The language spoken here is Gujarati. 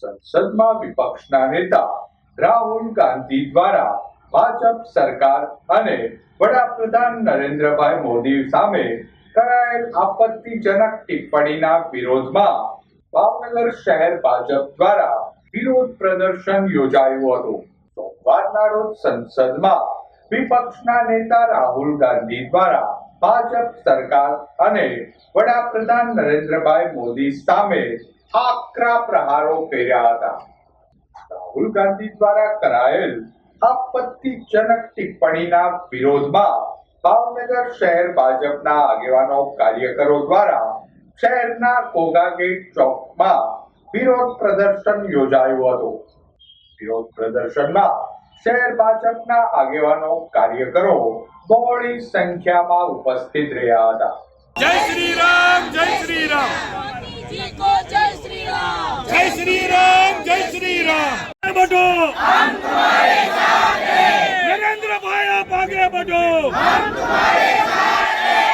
સંસદમાં વિપક્ષના નેતા રાહુલ ગાંધી દ્વારા ભાજપ સરકાર અને વડાપ્રધાન નરેન્દ્રભાઈ મોદી સામે કરાયેલ આપત્તિજનક ટિપ્પણીના વિરોધમાં ભાવનગર શહેર ભાજપ દ્વારા વિરોધ પ્રદર્શન યોજાયું હતું. સોમવારના રોજ સંસદમાં વિપક્ષના નેતા રાહુલ ગાંધી દ્વારા ભાજપ સરકાર અને વડાપ્રધાન નરેન્દ્રભાઈ મોદી સામે આકરા પ્રહારો કર્યા હતા. રાહુલ ગાંધી દ્વારા કરાયેલ આપત્તિજનક ટિપ્પણીના વિરોધમાં ભાવનગર શહેર ભાજપના આગેવાનો કાર્યકરો દ્વારા શહેરના કોગાગેટ ચોકમાં વિરોધ પ્રદર્શન યોજાયું હતું. વિરોધ પ્રદર્શનમાં શહેર ભાજપના આગેવાનો કાર્યકરો બહોળી સંખ્યામાં ઉપસ્થિત રહ્યા હતા. જય શ્રી રામ, જય શ્રી आगे बढ़ो हम तुम्हारे